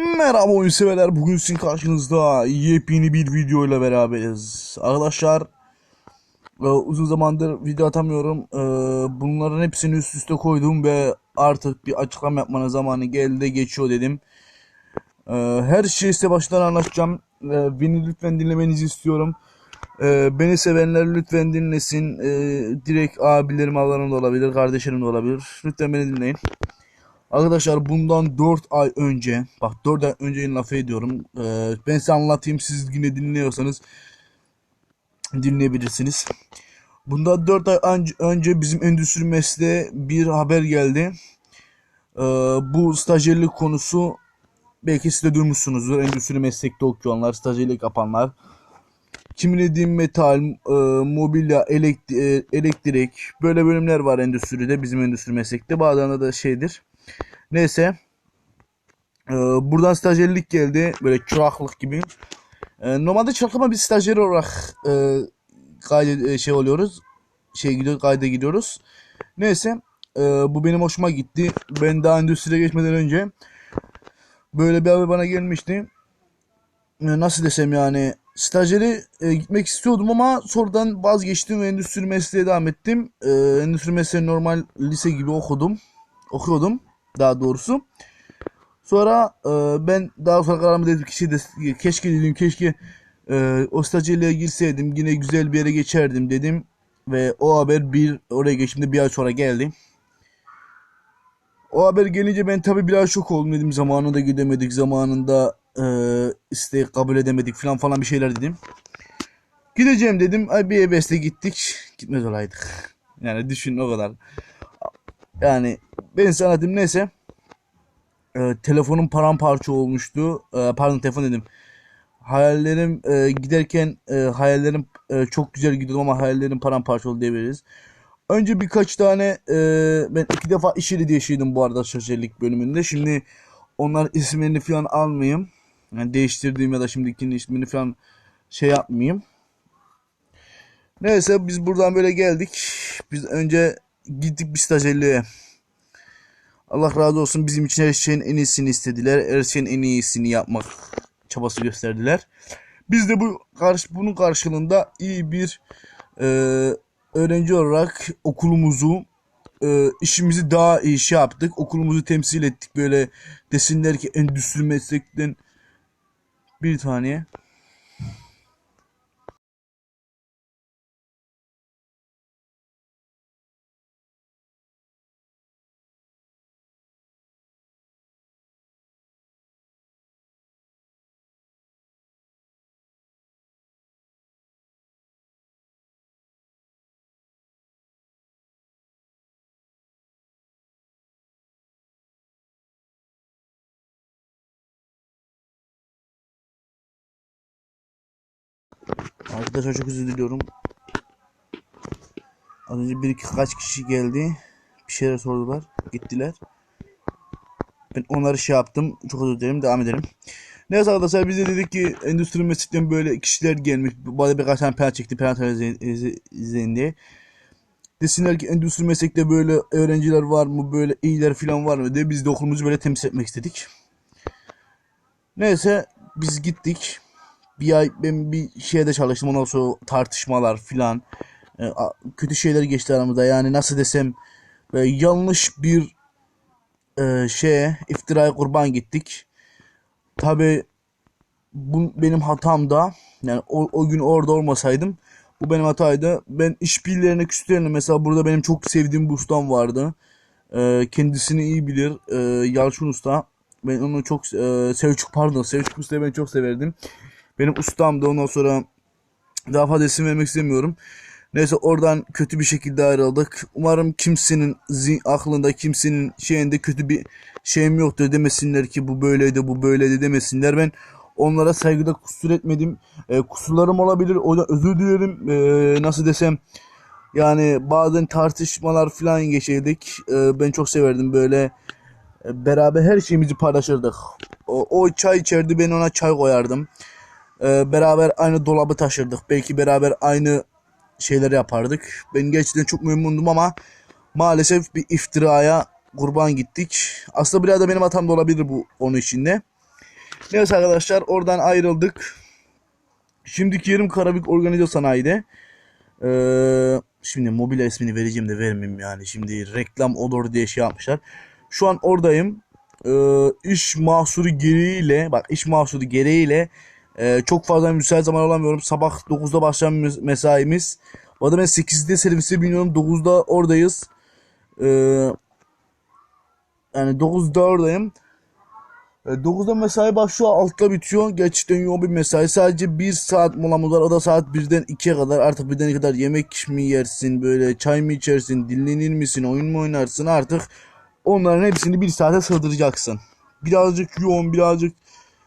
Merhaba oyun severler. Bugün sizin karşınızda yepyeni bir video ile beraberiz. Arkadaşlar e, uzun zamandır video atamıyorum. E, Bunların hepsini üst üste koydum ve artık bir açıklama yapmanın zamanı geldi geçiyor dedim. E, Her şeyi size baştan anlatacağım. Beni lütfen dinlemenizi istiyorum. Beni sevenler lütfen dinlesin. Direkt abilerim, ablalarım da olabilir, kardeşlerim de olabilir. Lütfen beni dinleyin. Arkadaşlar bundan 4 ay önce, bak 4 ay önce laf ediyorum. Ee, ben size anlatayım, siz yine dinliyorsanız dinleyebilirsiniz. Bundan 4 ay önce, bizim endüstri mesleğe bir haber geldi. Ee, bu stajyerlik konusu belki siz de duymuşsunuzdur. Endüstri meslekte okuyanlar, stajyerlik yapanlar. Kimin dediğim metal, e, mobilya, elektrik, elektrik böyle bölümler var endüstride, bizim endüstri meslekte. Bazen de şeydir. Neyse. Ee, buradan stajyerlik geldi. Böyle çıraklık gibi. Ee, normalde çırak ama biz stajyer olarak e, kayda, e, şey oluyoruz. Şey gidiyor, kayda gidiyoruz. Neyse. e, bu benim hoşuma gitti. Ben daha endüstriye geçmeden önce böyle bir haber bana gelmişti. Nasıl desem yani stajyeri e, gitmek istiyordum ama sonradan vazgeçtim ve endüstri mesleğe devam ettim. E, endüstri mesleği normal lise gibi okudum. Okuyordum daha doğrusu. Sonra e, ben daha sonra kararımı dedim ki de, keşke dedim keşke e, o stajyerliğe girseydim yine güzel bir yere geçerdim dedim. Ve o haber bir oraya geçtiğimde bir ay sonra geldi. O haber gelince ben tabii biraz şok oldum dedim zamanında gidemedik zamanında e, isteği kabul edemedik falan falan bir şeyler dedim. Gideceğim dedim. Ay bir ebeste gittik. Gitmez olaydık. Yani düşün o kadar. Yani ben sana dedim neyse. E, telefonum paramparça olmuştu. E, pardon telefon dedim. Hayallerim e, giderken e, hayallerim e, çok güzel gidiyordum ama hayallerim paramparça oldu diyebiliriz. Önce birkaç tane e, ben iki defa iş yeri bu arada stajyerlik bölümünde. Şimdi onlar isimlerini falan almayayım. Yani değiştirdiğim ya da şimdikinin ismini falan şey yapmayayım. Neyse biz buradan böyle geldik. Biz önce gittik bir stajyerliğe. Allah razı olsun bizim için her şeyin en iyisini istediler. Her şeyin en iyisini yapmak çabası gösterdiler. Biz de bu karşı bunun karşılığında iyi bir e, öğrenci olarak okulumuzu e, işimizi daha iyi şey yaptık. Okulumuzu temsil ettik. Böyle desinler ki endüstri meslekten bir tane. Arkadaşlar çok özür diliyorum. Az önce bir iki kaç kişi geldi. Bir şeyler sordular. Gittiler. Ben onları şey yaptım. Çok özür dilerim. Devam edelim. Neyse arkadaşlar biz de dedik ki endüstri meslekten böyle kişiler gelmiş. Bana birkaç tane penaltı çekti. Penaltı izleyin diye. Desinler ki endüstri meslekte böyle öğrenciler var mı? Böyle iyiler falan var mı? diye biz de okulumuzu böyle temsil etmek istedik. Neyse biz gittik bir ay ben bir şeyde çalıştım ondan sonra tartışmalar filan e, kötü şeyler geçti aramızda. Yani nasıl desem e, yanlış bir e, şeye iftiraya kurban gittik. Tabi bu benim hatam da yani o, o gün orada olmasaydım bu benim hataydı. Ben işbirlerine küstülerine mesela burada benim çok sevdiğim bir ustam vardı. E, kendisini iyi bilir e, Yalçın Usta. Ben onu çok e, Selçuk pardon Selçuk Usta'yı ben çok severdim benim ustam da ondan sonra daha fazla isim vermek istemiyorum. Neyse oradan kötü bir şekilde ayrıldık. Umarım kimsenin aklında kimsenin şeyinde kötü bir şeyim yoktur demesinler ki bu böyleydi bu böyleydi demesinler. Ben onlara saygıda kusur etmedim. E, kusurlarım olabilir. O da özür dilerim. E, nasıl desem yani bazen tartışmalar falan geçirdik. E, ben çok severdim böyle e, beraber her şeyimizi paylaşırdık. O, o çay içerdi ben ona çay koyardım. Ee, beraber aynı dolabı taşırdık. Belki beraber aynı şeyleri yapardık. Ben gerçekten çok memnundum ama maalesef bir iftiraya kurban gittik. Aslında biraz da benim hatam da olabilir bu onun içinde. Neyse arkadaşlar oradan ayrıldık. Şimdiki yerim Karabük Organize Sanayi'de. Ee, şimdi mobilya ismini vereceğim de vermeyeyim yani. Şimdi reklam olur diye şey yapmışlar. Şu an oradayım. Ee, iş mahsuru gereğiyle bak iş mahsuru gereğiyle e, çok fazla müsait zaman alamıyorum. Sabah 9'da başlayan mes- mesaimiz. Bu arada ben 8'de servise biniyorum. 9'da oradayız. Ee, yani 9'da oradayım. E, 9'da mesai başlıyor 6'da bitiyor. Gerçekten yoğun bir mesai. Sadece 1 saat molamız var. O da saat 1'den 2'ye kadar. Artık 1'den 2'ye kadar yemek mi yersin? Böyle çay mı içersin? Dinlenir misin? Oyun mu oynarsın? Artık onların hepsini bir saate sığdıracaksın. Birazcık yoğun, birazcık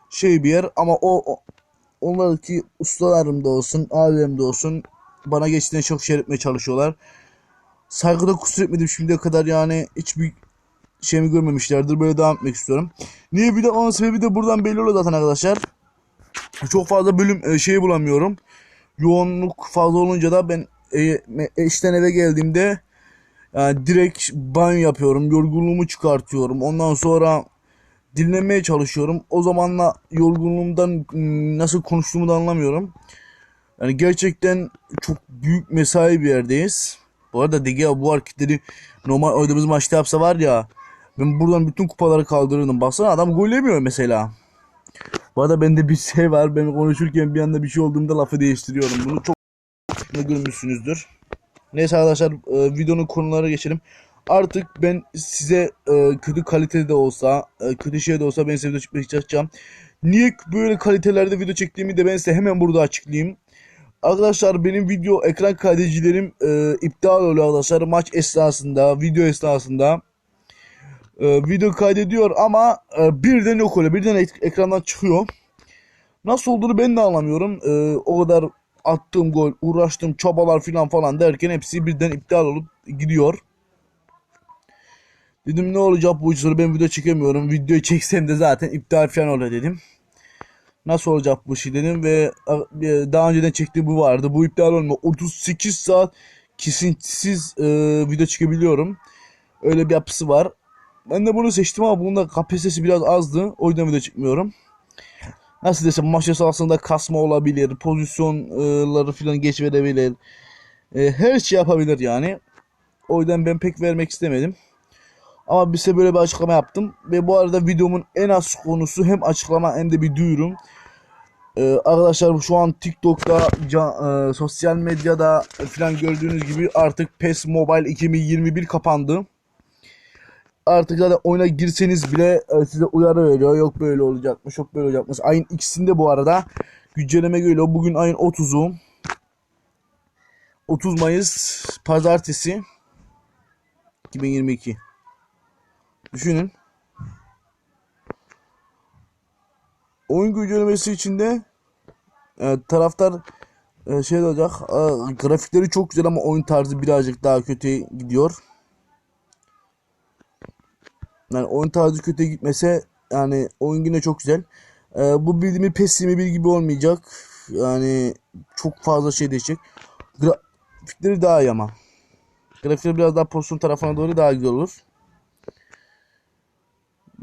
şey bir yer ama o, o onlardaki ustalarım da olsun, abilerim de olsun bana geçtiğinde çok şey etmeye çalışıyorlar. Saygıda kusur etmedim şimdiye kadar yani hiçbir şeyimi görmemişlerdir. Böyle devam etmek istiyorum. Niye bir de onun sebebi de buradan belli oluyor zaten arkadaşlar. Çok fazla bölüm e, şey bulamıyorum. Yoğunluk fazla olunca da ben e, me- işten eve geldiğimde yani direkt banyo yapıyorum. Yorgunluğumu çıkartıyorum. Ondan sonra dinlemeye çalışıyorum. O zamanla yorgunluğumdan mm, nasıl konuştuğumu da anlamıyorum. Yani gerçekten çok büyük mesai bir yerdeyiz. Bu arada Dege bu hareketleri normal oynadığımız maçta yapsa var ya ben buradan bütün kupaları kaldırırdım. Baksana adam gol yemiyor mesela. Bu arada bende bir şey var. Ben konuşurken bir anda bir şey olduğunda lafı değiştiriyorum. Bunu çok görmüşsünüzdür. Neyse arkadaşlar e, videonun konulara geçelim. Artık ben size e, kötü kalitede de olsa, e, kötü şey de olsa ben size video çekmeye çalışacağım. Niye böyle kalitelerde video çektiğimi de ben size hemen burada açıklayayım. Arkadaşlar benim video ekran kaydedicilerim e, iptal oluyor arkadaşlar. Maç esnasında, video esnasında e, video kaydediyor ama e, birden yok oluyor. Birden ek- ekrandan çıkıyor. Nasıl olduğunu ben de anlamıyorum. E, o kadar attığım gol, uğraştığım çabalar filan falan derken hepsi birden iptal olup gidiyor. Dedim ne olacak bu sonra ben video çekemiyorum. Videoyu çeksem de zaten iptal falan oluyor dedim. Nasıl olacak bu şey dedim ve e, daha önceden çektiğim bu vardı. Bu iptal olma. 38 saat kesintisiz e, video çekebiliyorum. Öyle bir yapısı var. Ben de bunu seçtim ama bunun da kapasitesi biraz azdı. O yüzden video çekmiyorum. Nasıl desem maç esnasında kasma olabilir. Pozisyonları falan geç verebilir. E, her şey yapabilir yani. O yüzden ben pek vermek istemedim. Ama size böyle bir açıklama yaptım. Ve bu arada videomun en az konusu hem açıklama hem de bir duyurum. Ee, arkadaşlar şu an TikTok'ta, ca- e, sosyal medyada falan gördüğünüz gibi artık PES Mobile 2021 kapandı. Artık zaten oyuna girseniz bile e, size uyarı veriyor. Yok böyle olacakmış, yok böyle olacakmış. Ayın ikisinde bu arada güncelleme geliyor. Bugün ayın 30'u. 30 Mayıs Pazartesi 2022. Düşünün. Oyun güncellemesi içinde e, taraftar e, şey olacak. e, grafikleri çok güzel ama oyun tarzı birazcık daha kötü gidiyor. Yani oyun tarzı kötü gitmese yani oyun yine çok güzel. E, bu bildiğimi PES 21 gibi olmayacak. Yani çok fazla şey değişecek. Grafikleri daha iyi ama. Grafikleri biraz daha pozisyon tarafına doğru daha güzel olur.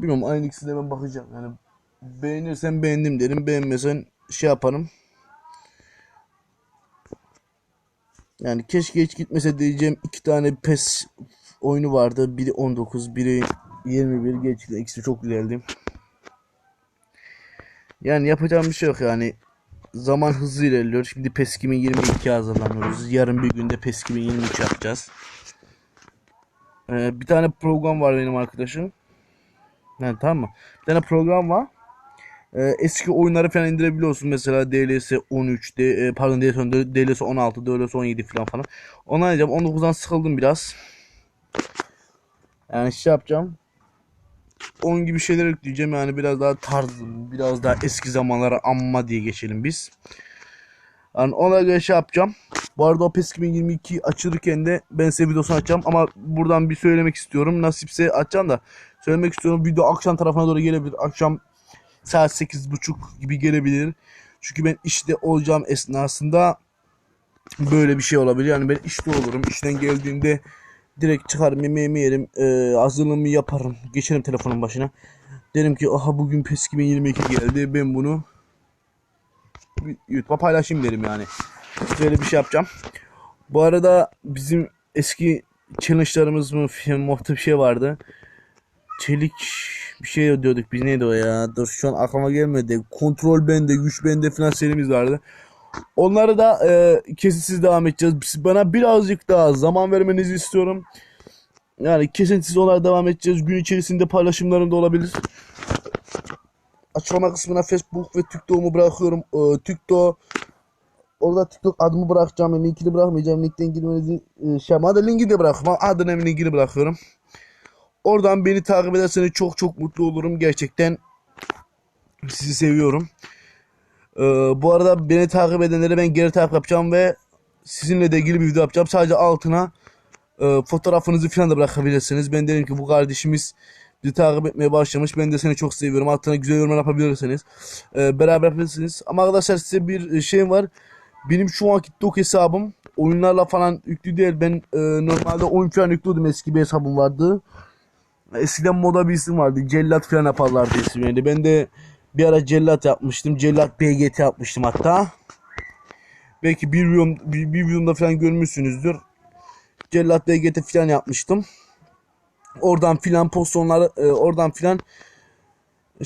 Bilmiyorum aynı ikisine ben bakacağım. Yani beğenirsen beğendim derim. Beğenmesen şey yaparım. Yani keşke hiç gitmese diyeceğim iki tane PES oyunu vardı. Biri 19, biri 21. Gerçekten ikisi çok güzeldi. Yani yapacağım bir şey yok yani. Zaman hızlı ilerliyor. Şimdi PES 2022 hazırlanıyoruz. Yarın bir günde PES 2023 yapacağız. Ee, bir tane program var benim arkadaşım. Yani tamam mı? Bir tane program var. Ee, eski oyunları falan indirebiliyorsun. Mesela DLS 13, D, e, pardon DLS 14, DLS 16, DLS 17 falan falan. Onu oynayacağım. 19'dan sıkıldım biraz. Yani şey yapacağım. Onun gibi şeyler yükleyeceğim. Yani biraz daha tarzım, biraz daha eski zamanlara amma diye geçelim biz. Yani ona göre şey yapacağım. Bu arada o PES 2022 açılırken de ben size videosunu açacağım. Ama buradan bir söylemek istiyorum. Nasipse açacağım da. Söylemek istiyorum. Video akşam tarafına doğru gelebilir. Akşam saat 8.30 gibi gelebilir. Çünkü ben işte olacağım esnasında böyle bir şey olabilir. Yani ben işte olurum. İşten geldiğimde direkt çıkarım yemeğimi yerim. E, hazırlığımı yaparım. Geçerim telefonun başına. Derim ki aha bugün PES 2022 geldi. Ben bunu YouTube'a paylaşayım derim yani. Böyle bir şey yapacağım. Bu arada bizim eski challenge'larımız mı muhtemel bir şey vardı. Çelik bir şey diyorduk biz neydi o ya? Dur şu an aklıma gelmedi. Kontrol bende, güç bende falan serimiz vardı. Onları da e, kesintisiz devam edeceğiz. Siz Bana birazcık daha zaman vermenizi istiyorum. Yani kesintisiz olarak devam edeceğiz. Gün içerisinde paylaşımlarım da olabilir. Açıklama kısmına Facebook ve TikTok'umu bırakıyorum. Ee, TikTok Orada TikTok adımı bırakacağım. Linkini bırakmayacağım. Linkten girmenizi e, şey yapma. Hadi linki de bırakmam. Adını ve linkini bırakıyorum. Oradan beni takip ederseniz çok çok mutlu olurum. Gerçekten sizi seviyorum. Ee, bu arada beni takip edenlere ben geri takip yapacağım ve sizinle de ilgili bir video yapacağım. Sadece altına e, fotoğrafınızı falan da bırakabilirsiniz. Ben derim ki bu kardeşimiz bizi takip etmeye başlamış. Ben de seni çok seviyorum. Altına güzel yorumlar yapabilirsiniz. E, beraber yapabilirsiniz. Ama arkadaşlar size bir şeyim var. Benim şu anki TikTok hesabım oyunlarla falan yüklü değil. Ben e, normalde oyun falan yüklüyordum. Eski bir hesabım vardı. Eskiden moda bir isim vardı. Cellat falan yaparlardı isimleri. Ben de bir ara cellat yapmıştım. Cellat BGT yapmıştım hatta. Belki bir videom, bir, bir videomda falan görmüşsünüzdür. Cellat BGT falan yapmıştım. Oradan filan pozisyonları e, oradan filan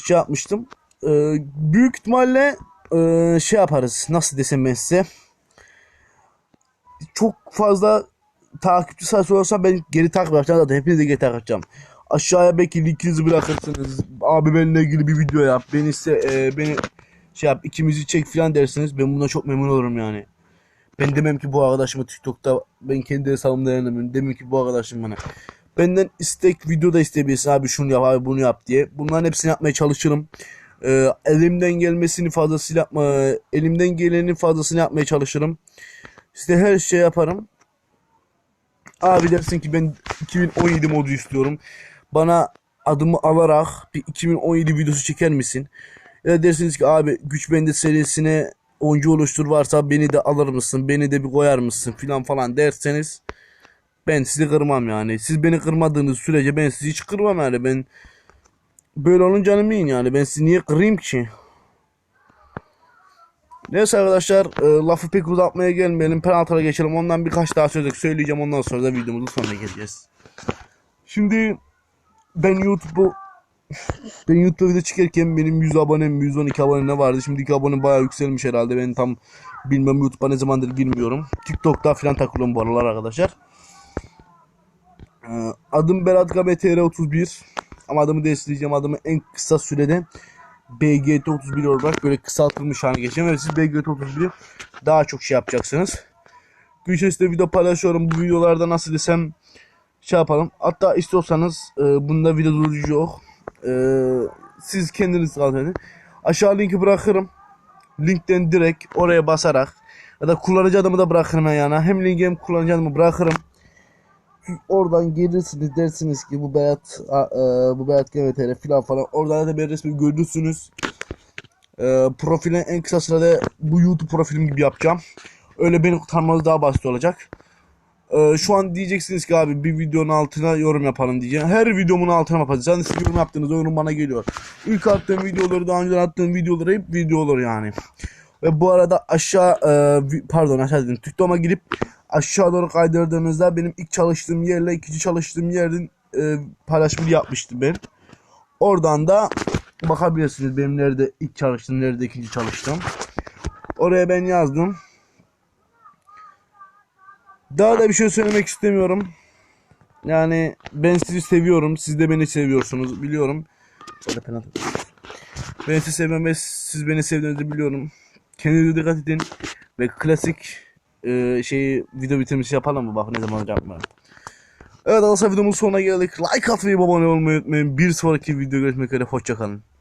şey yapmıştım. E, büyük ihtimalle e, şey yaparız. Nasıl desem ben size. Çok fazla takipçi sayısı olursa ben geri takip yapacağım zaten. Hepinizi geri takip edeceğim. Aşağıya belki linkinizi bırakırsınız. Abi benimle ilgili bir video yap. Beni ise e, beni şey yap ikimizi çek filan dersiniz. Ben buna çok memnun olurum yani. Ben demem ki bu arkadaşımı TikTok'ta ben kendi hesabımda yayınlamıyorum. Demem ki bu arkadaşım bana. Benden istek video da isteyebilirsin abi şunu yap abi bunu yap diye. Bunların hepsini yapmaya çalışırım. Ee, elimden gelmesini fazlasıyla yapma, elimden gelenin fazlasını yapmaya çalışırım. İşte her şey yaparım. Abi dersin ki ben 2017 modu istiyorum. Bana adımı alarak bir 2017 videosu çeker misin? Ya dersiniz ki abi Güç Bende serisine oyuncu oluştur varsa beni de alır mısın? Beni de bir koyar mısın? Filan falan derseniz ben sizi kırmam yani. Siz beni kırmadığınız sürece ben sizi hiç kırmam yani. Ben böyle olunca yiyin yani. Ben sizi niye kırayım ki? Neyse arkadaşlar e, lafı pek uzatmaya gelmeyelim. Penaltılara geçelim. Ondan birkaç daha söz söyleyeceğim. Ondan sonra da videomuzun sonuna geleceğiz. Şimdi ben YouTube'u ben YouTube'da video çıkarken benim 100 abonem 112 abone ne vardı. Şimdiki abonem bayağı yükselmiş herhalde. Ben tam bilmem YouTube'a ne zamandır girmiyorum. TikTok'ta falan takılıyorum bu aralar arkadaşlar. Ee, Adım Berat KBTR 31 ama adımı değiştireceğim. Adımı en kısa sürede BGT 31 olarak böyle kısaltılmış haline geçeceğim. Ve siz BGT 31 daha çok şey yapacaksınız. Gün video paylaşıyorum. Bu videolarda nasıl desem şey yapalım. Hatta istiyorsanız e, bunda video durucu yok. E, siz kendiniz kalın edin. Aşağı linki bırakırım. Linkten direkt oraya basarak ya da kullanıcı adımı da bırakırım yana. Hem linki hem kullanıcı adımı bırakırım oradan gelirsiniz dersiniz ki bu Berat e, bu Berat GVTR filan falan oradan da bir resmi görürsünüz. E, profilin en kısa sırada bu YouTube profilim gibi yapacağım. Öyle beni kurtarmanız daha basit olacak. E, şu an diyeceksiniz ki abi bir videonun altına yorum yapalım diyeceğim. Her videomun altına yapacağız. Yani siz yorum yaptığınız yorum bana geliyor. İlk attığım videoları daha önce attığım videoları hep video olur yani. Ve bu arada aşağı e, pardon aşağı dedim. TikTok'a girip aşağı doğru kaydırdığınızda benim ilk çalıştığım yerle ikinci çalıştığım yerin e, paylaşımını yapmıştım ben. Oradan da bakabilirsiniz benim nerede ilk çalıştım, nerede ikinci çalıştım. Oraya ben yazdım. Daha da bir şey söylemek istemiyorum. Yani ben sizi seviyorum. Siz de beni seviyorsunuz. Biliyorum. Ben sizi seviyorum ve siz beni sevdiğinizi biliyorum. Kendinize dikkat edin. Ve klasik e, şeyi video bitirmesi yapalım mı? Bak ne zaman yapmıyorum. Evet arkadaşlar videomuzun sonuna geldik. Like atmayı, abone olmayı unutmayın. Bir sonraki video görüşmek üzere. Hoşçakalın.